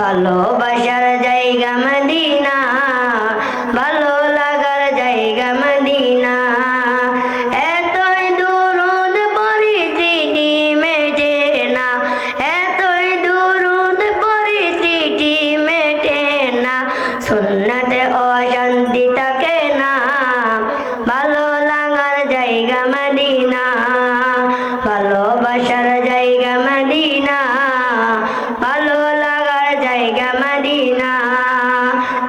ভালোবাসার জায়গা মদিনা, ভালো লাগার জায়গা মদিনা। এতই দুরুদ পরিস্থিতি মেটে না, এতই দুরুদ পরিস্থিতি মেটে না। সুন্নতে অশান্তি থাকে না, ভালো লাগার জায়গা মদিনা ভালোবাসার জায়গা জায়গা মাদিনা,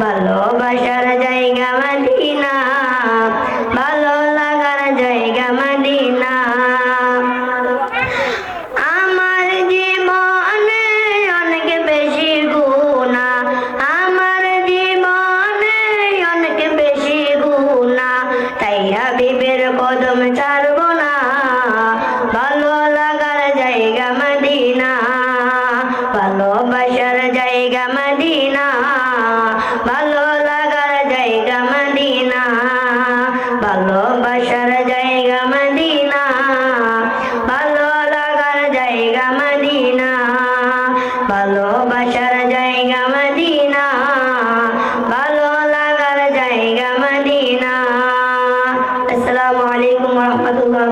ভালোবাসার জায়গা ভালো লাগার জায়গা আমার জীবনে অনেক বেশি গুণা, আমার জীবনে অনেক বেশি গুণা তাই হাবিবের কদম চারব মজার জায়গা মদিনা, ভালো লাগার জায়গা মদিনা ভালোবাসার জায়গা মদিনা, ভালো লাগার জায়গা মদিনা ভালোবাসার জায়গা মদিনা, ভালো লাগার জায়গা মদিনা। আসসালামু আলাইকুম রহমতুল্লাহ